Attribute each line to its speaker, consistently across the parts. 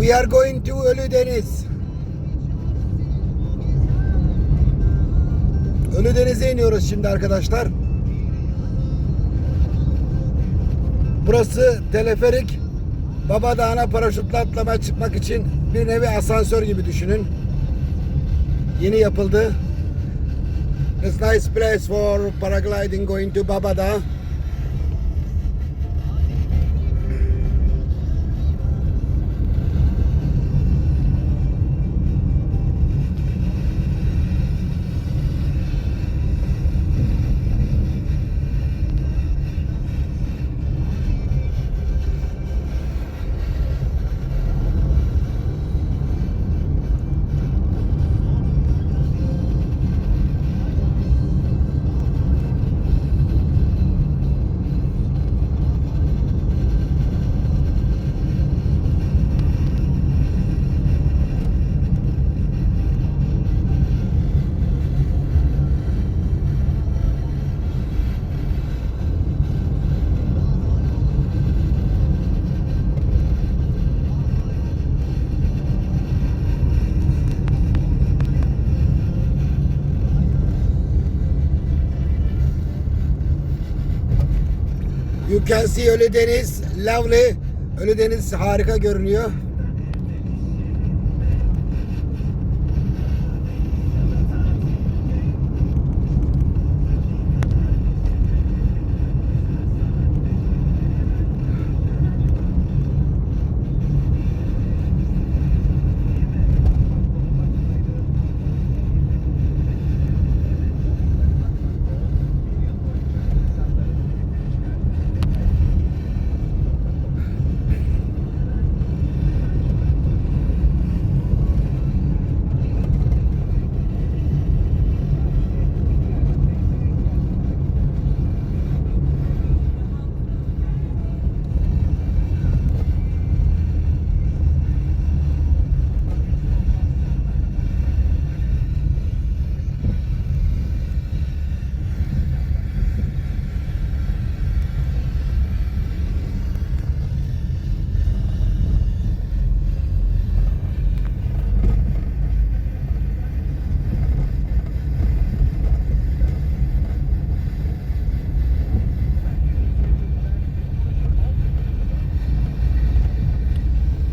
Speaker 1: We are going to Ölüdeniz. Ölüdeniz'e iniyoruz şimdi arkadaşlar. Burası teleferik. Baba Dağı'na paraşütle atlamaya çıkmak için bir nevi asansör gibi düşünün. Yeni yapıldı. It's nice place for paragliding going to Baba You can see Ölüdeniz. Lovely. Ölüdeniz harika görünüyor.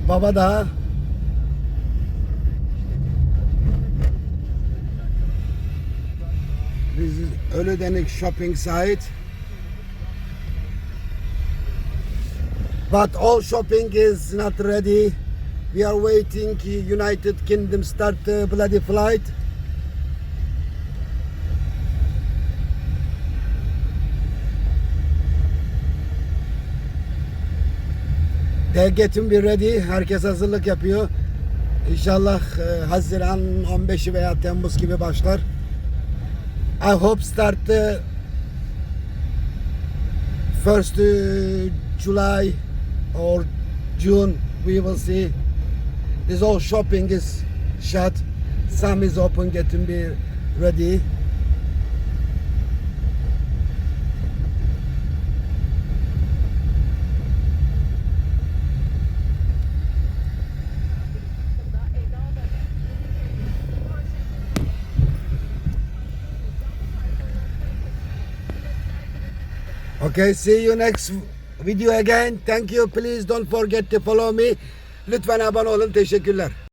Speaker 1: Baba Dağı. This is Ölüdeniz shopping site. But all shopping is not ready. We are waiting United Kingdom start bloody flight. They're getting be ready. Herkes hazırlık yapıyor. İnşallah e, Haziran 15'i veya Temmuz gibi başlar. I hope start the first uh, July or June. We will see. This all shopping is shut. Some is open, getting be ready. Okay, see you next video again. Thank you. Please don't forget to follow me. Lütfen abone olun. Teşekkürler.